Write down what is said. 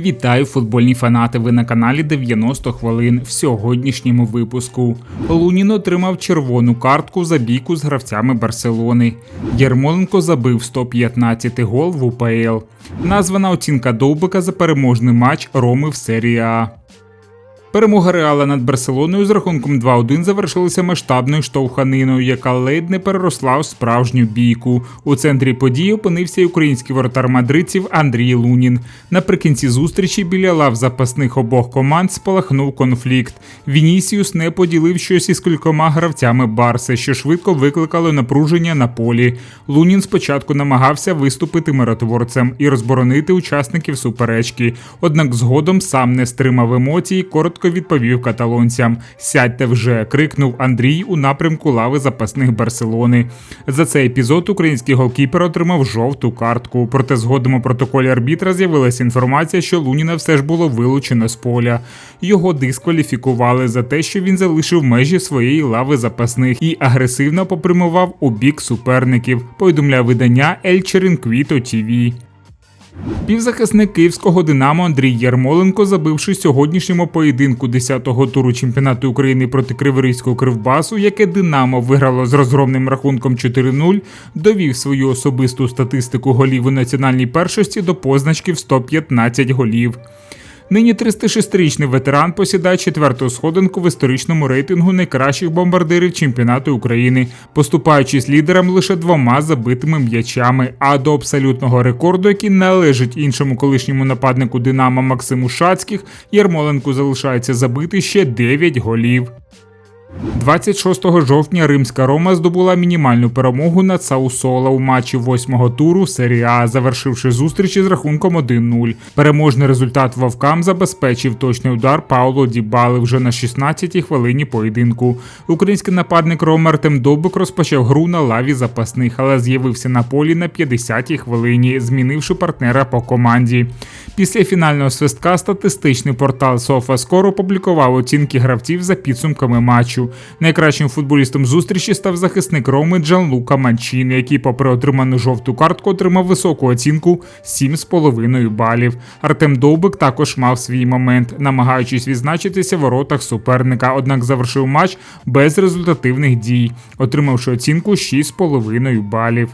Вітаю футбольні фанати. Ви на каналі 90 хвилин в сьогоднішньому випуску. Лунін отримав червону картку за бійку з гравцями Барселони. Єрмоленко забив 115 гол в УПЛ. Названа оцінка Довбика за переможний матч Роми в серії А. Перемога Реала над Барселоною з рахунком 2-1 завершилася масштабною штовханиною, яка ледь не переросла в справжню бійку. У центрі події опинився й український воротар мадридців Андрій Лунін. Наприкінці зустрічі біля лав запасних обох команд спалахнув конфлікт. Вінісіус не поділив щось із кількома гравцями Барси, що швидко викликало напруження на полі. Лунін спочатку намагався виступити миротворцем і розборонити учасників суперечки. Однак згодом сам не стримав емоцій, коротко відповів каталонцям: Сядьте вже! крикнув Андрій у напрямку лави запасних Барселони. За цей епізод український голкіпер отримав жовту картку. Проте згодом у протоколі арбітра з'явилася інформація, що Луніна все ж було вилучено з поля. Його дискваліфікували за те, що він залишив межі своєї лави запасних і агресивно попрямував у бік суперників. Повідомляє видання Chiringuito TV. Півзахисник київського Динамо Андрій Ярмоленко, забивши сьогоднішньому поєдинку 10-го туру чемпіонату України проти Криворізького Кривбасу, яке Динамо виграло з розгромним рахунком 4-0, довів свою особисту статистику голів у національній першості до позначки в 115 голів. Нині 306-річний ветеран посідає четверту сходинку в історичному рейтингу найкращих бомбардирів чемпіонату України, поступаючись лідерам лише двома забитими м'ячами. А до абсолютного рекорду, який належить іншому колишньому нападнику Динамо Максиму Шацьких, Ярмоленку залишається забити ще 9 голів. 26 жовтня римська Рома здобула мінімальну перемогу над Саусола у матчі восьмого туру серії А, завершивши зустрічі з рахунком 1-0. Переможний результат вовкам забезпечив точний удар Пауло Дібали вже на 16-й хвилині поєдинку. Український нападник Рома Артем Довбик розпочав гру на лаві запасних, але з'явився на полі на 50-й хвилині, змінивши партнера по команді. Після фінального свистка статистичний портал SofaScore опублікував оцінки гравців за підсумками матчу. Найкращим футболістом зустрічі став захисник Роми Джанлука Манчіни, який, попри отриману жовту картку, отримав високу оцінку 7,5 балів. Артем Довбик також мав свій момент, намагаючись відзначитися в воротах суперника, однак завершив матч без результативних дій, отримавши оцінку 6,5 балів.